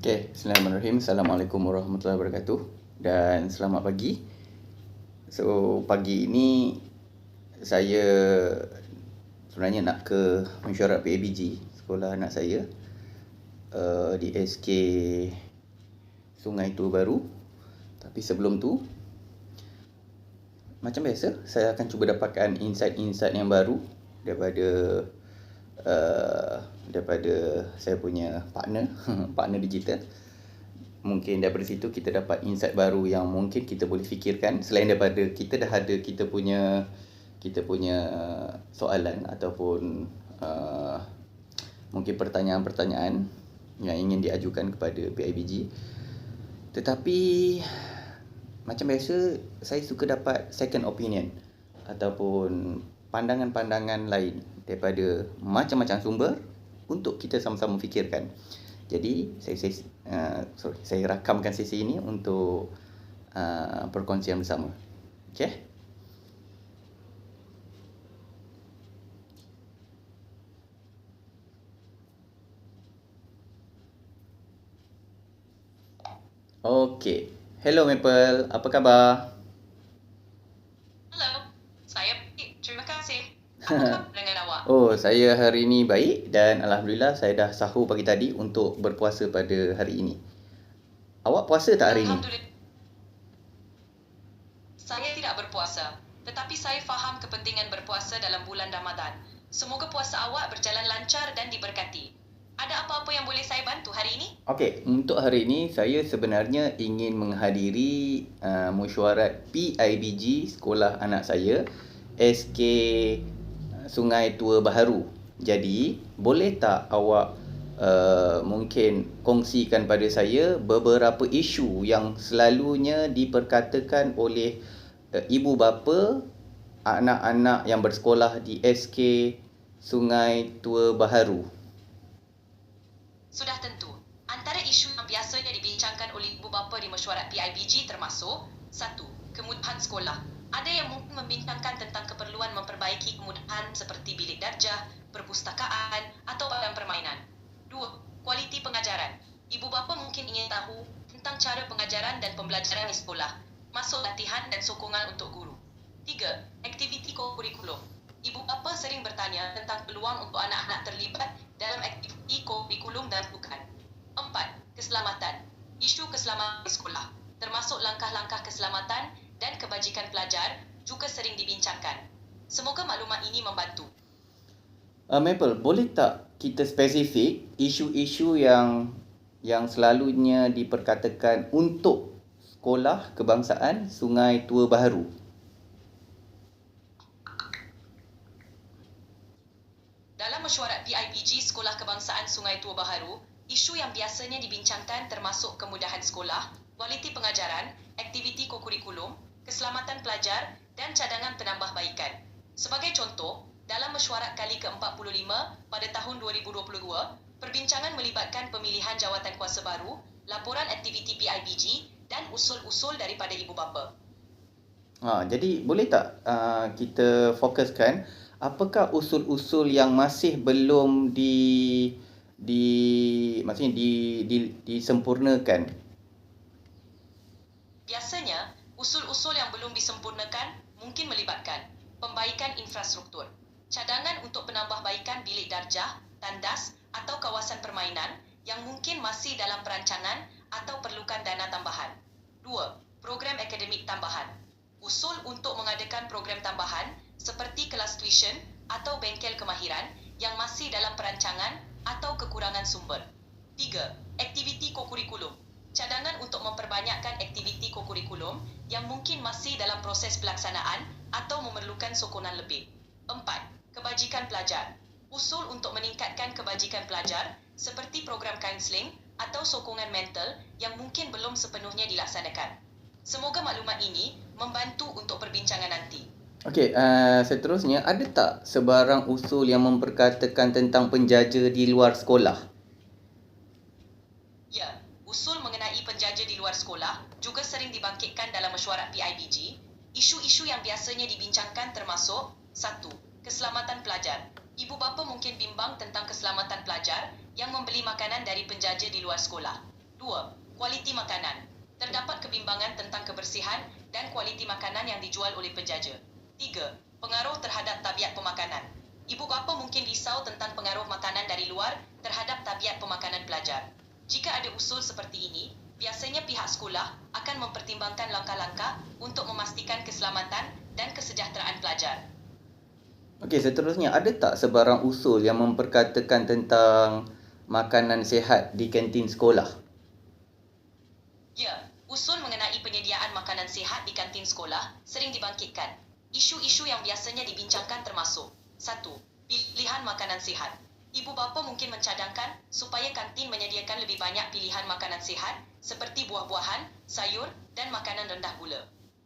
Okay, Bismillahirrahmanirrahim. Assalamualaikum warahmatullahi wabarakatuh. Dan selamat pagi. So, pagi ini saya sebenarnya nak ke mesyuarat PABG, sekolah anak saya uh, di SK Sungai Tua Baru. Tapi sebelum tu, macam biasa, saya akan cuba dapatkan insight-insight yang baru daripada uh, daripada saya punya partner partner digital. Mungkin daripada situ kita dapat insight baru yang mungkin kita boleh fikirkan. Selain daripada kita dah ada kita punya kita punya soalan ataupun uh, mungkin pertanyaan-pertanyaan yang ingin diajukan kepada PIBG tetapi macam biasa saya suka dapat second opinion ataupun pandangan-pandangan lain daripada macam-macam sumber untuk kita sama-sama fikirkan. Jadi saya saya uh, sorry saya rakamkan sesi ini untuk uh, perkongsian bersama. Okey. Okey. Hello Maple, apa khabar? dengan awak? Oh, saya hari ini baik dan Alhamdulillah saya dah sahur pagi tadi untuk berpuasa pada hari ini. Awak puasa tak hari ini? Saya tidak berpuasa. Tetapi saya faham kepentingan berpuasa dalam bulan Ramadan. Semoga puasa awak berjalan lancar dan diberkati. Ada apa-apa yang boleh saya bantu hari ini? Okey, untuk hari ini saya sebenarnya ingin menghadiri uh, mesyuarat PIBG sekolah anak saya SK Sungai Tua Baharu. Jadi, boleh tak awak uh, mungkin kongsikan pada saya beberapa isu yang selalunya diperkatakan oleh uh, ibu bapa anak-anak yang bersekolah di SK Sungai Tua Baharu? Sudah tentu. Antara isu yang biasanya dibincangkan oleh ibu bapa di mesyuarat PIBG termasuk satu, Kemudahan sekolah ada yang mungkin membincangkan tentang keperluan memperbaiki kemudahan seperti bilik darjah, perpustakaan atau badan permainan. Dua, kualiti pengajaran. Ibu bapa mungkin ingin tahu tentang cara pengajaran dan pembelajaran di sekolah, masuk latihan dan sokongan untuk guru. Tiga, aktiviti kurikulum. Ibu bapa sering bertanya tentang peluang untuk anak-anak terlibat dalam aktiviti kurikulum dan bukan. Empat, keselamatan. Isu keselamatan di sekolah, termasuk langkah-langkah keselamatan dan kebajikan pelajar juga sering dibincangkan. Semoga maklumat ini membantu. Uh, Maple, boleh tak kita spesifik isu-isu yang yang selalunya diperkatakan untuk sekolah kebangsaan Sungai Tua Baharu? Dalam mesyuarat PIPG Sekolah Kebangsaan Sungai Tua Baharu, isu yang biasanya dibincangkan termasuk kemudahan sekolah, kualiti pengajaran, aktiviti kokurikulum, keselamatan pelajar dan cadangan penambahbaikan. Sebagai contoh, dalam mesyuarat kali ke-45 pada tahun 2022, perbincangan melibatkan pemilihan jawatan kuasa baru, laporan aktiviti PIBG dan usul-usul daripada ibu bapa. Ha, jadi boleh tak uh, kita fokuskan apakah usul-usul yang masih belum di di maksudnya di, di disempurnakan? Biasanya, Usul-usul yang belum disempurnakan mungkin melibatkan pembaikan infrastruktur, cadangan untuk penambahbaikan bilik darjah, tandas atau kawasan permainan yang mungkin masih dalam perancangan atau perlukan dana tambahan. Dua, program akademik tambahan. Usul untuk mengadakan program tambahan seperti kelas tuition atau bengkel kemahiran yang masih dalam perancangan atau kekurangan sumber. Tiga, aktiviti kokurikulum cadangan untuk memperbanyakkan aktiviti kokurikulum yang mungkin masih dalam proses pelaksanaan atau memerlukan sokongan lebih. Empat, kebajikan pelajar. Usul untuk meningkatkan kebajikan pelajar seperti program kaunseling atau sokongan mental yang mungkin belum sepenuhnya dilaksanakan. Semoga maklumat ini membantu untuk perbincangan nanti. Okey, uh, seterusnya ada tak sebarang usul yang memperkatakan tentang penjaja di luar sekolah? luar sekolah juga sering dibangkitkan dalam mesyuarat PIBG, isu-isu yang biasanya dibincangkan termasuk satu, Keselamatan pelajar. Ibu bapa mungkin bimbang tentang keselamatan pelajar yang membeli makanan dari penjaja di luar sekolah. 2. Kualiti makanan. Terdapat kebimbangan tentang kebersihan dan kualiti makanan yang dijual oleh penjaja. 3. Pengaruh terhadap tabiat pemakanan. Ibu bapa mungkin risau tentang pengaruh makanan dari luar terhadap tabiat pemakanan pelajar. Jika ada usul seperti ini, biasanya pihak sekolah akan mempertimbangkan langkah-langkah untuk memastikan keselamatan dan kesejahteraan pelajar. Okey, seterusnya ada tak sebarang usul yang memperkatakan tentang makanan sihat di kantin sekolah? Ya, usul mengenai penyediaan makanan sihat di kantin sekolah sering dibangkitkan. Isu-isu yang biasanya dibincangkan termasuk 1. Pilihan makanan sihat. Ibu bapa mungkin mencadangkan supaya kantin menyediakan lebih banyak pilihan makanan sihat seperti buah-buahan, sayur dan makanan rendah gula.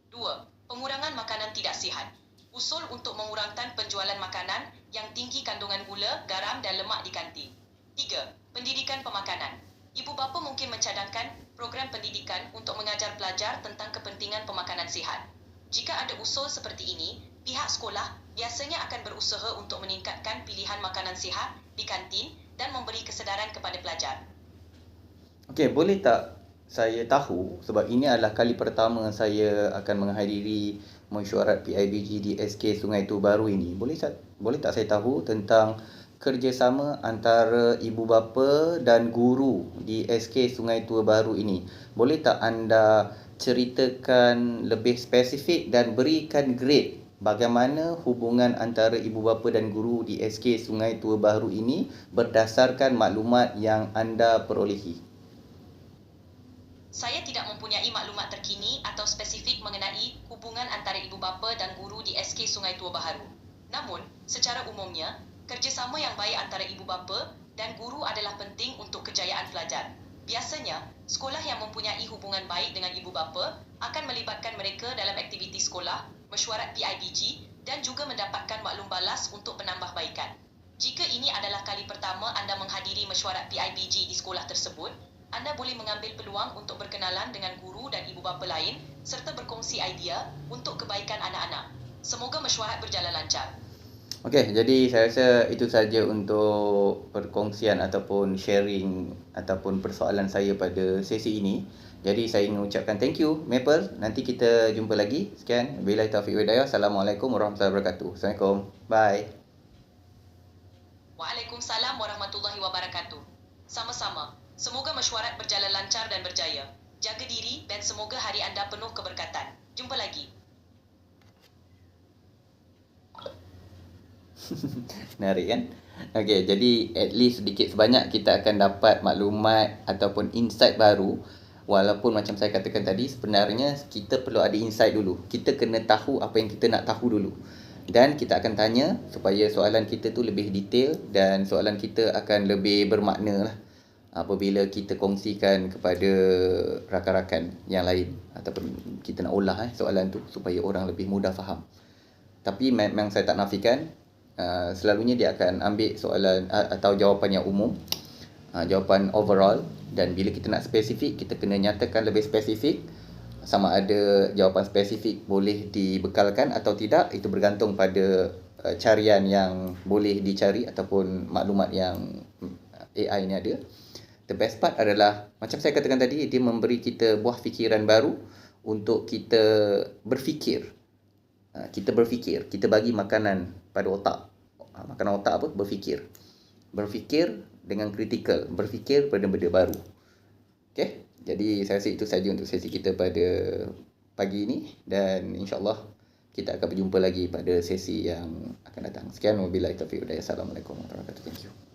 2. Pengurangan makanan tidak sihat. Usul untuk mengurangkan penjualan makanan yang tinggi kandungan gula, garam dan lemak di kantin. 3. Pendidikan pemakanan. Ibu bapa mungkin mencadangkan program pendidikan untuk mengajar pelajar tentang kepentingan pemakanan sihat. Jika ada usul seperti ini, pihak sekolah biasanya akan berusaha untuk meningkatkan pilihan makanan sihat di kantin dan memberi kesedaran kepada pelajar. Okey, boleh tak saya tahu sebab ini adalah kali pertama saya akan menghadiri mesyuarat PIBG di SK Sungai Tu Baru ini. Boleh tak boleh tak saya tahu tentang kerjasama antara ibu bapa dan guru di SK Sungai Tua Baru ini? Boleh tak anda ceritakan lebih spesifik dan berikan grade bagaimana hubungan antara ibu bapa dan guru di SK Sungai Tua Baru ini berdasarkan maklumat yang anda perolehi. Saya tidak mempunyai maklumat terkini atau spesifik mengenai hubungan antara ibu bapa dan guru di SK Sungai Tua Baharu. Namun, secara umumnya, kerjasama yang baik antara ibu bapa dan guru adalah penting untuk kejayaan pelajar. Biasanya, sekolah yang mempunyai hubungan baik dengan ibu bapa akan melibatkan mereka dalam aktiviti sekolah, mesyuarat PIBG dan juga mendapatkan maklum balas untuk penambahbaikan. Jika ini adalah kali pertama anda menghadiri mesyuarat PIBG di sekolah tersebut, anda boleh mengambil peluang untuk berkenalan dengan guru dan ibu bapa lain serta berkongsi idea untuk kebaikan anak-anak. Semoga mesyuarat berjalan lancar. Okey, jadi saya rasa itu saja untuk perkongsian ataupun sharing ataupun persoalan saya pada sesi ini. Jadi saya ingin ucapkan thank you Maple. Nanti kita jumpa lagi. Sekian. Bila taufiq hidayah. Assalamualaikum warahmatullahi wabarakatuh. Assalamualaikum. Bye. Waalaikumsalam warahmatullahi wabarakatuh. Sama-sama. Semoga mesyuarat berjalan lancar dan berjaya. Jaga diri dan semoga hari anda penuh keberkatan. Jumpa lagi. Menarik kan? Okey, jadi at least sedikit sebanyak kita akan dapat maklumat ataupun insight baru walaupun macam saya katakan tadi sebenarnya kita perlu ada insight dulu. Kita kena tahu apa yang kita nak tahu dulu. Dan kita akan tanya supaya soalan kita tu lebih detail dan soalan kita akan lebih bermakna lah apabila kita kongsikan kepada rakan-rakan yang lain ataupun kita nak olah eh, soalan tu supaya orang lebih mudah faham. Tapi memang saya tak nafikan uh, selalunya dia akan ambil soalan uh, atau jawapan yang umum, uh, jawapan overall. Dan bila kita nak spesifik kita kena nyatakan lebih spesifik. Sama ada jawapan spesifik boleh dibekalkan atau tidak itu bergantung pada uh, carian yang boleh dicari ataupun maklumat yang AI ni ada. The best part adalah macam saya katakan tadi dia memberi kita buah fikiran baru untuk kita berfikir. Kita berfikir kita bagi makanan pada otak ha, makanan otak apa? Berfikir. Berfikir dengan kritikal. Berfikir pada benda baru. Okey? Jadi saya rasa itu saja untuk sesi kita pada pagi ini. Dan insyaallah kita akan berjumpa lagi pada sesi yang akan datang. Sekian. Wabillahi taufiq assalamualaikum warahmatullahi wabarakatuh. Thank you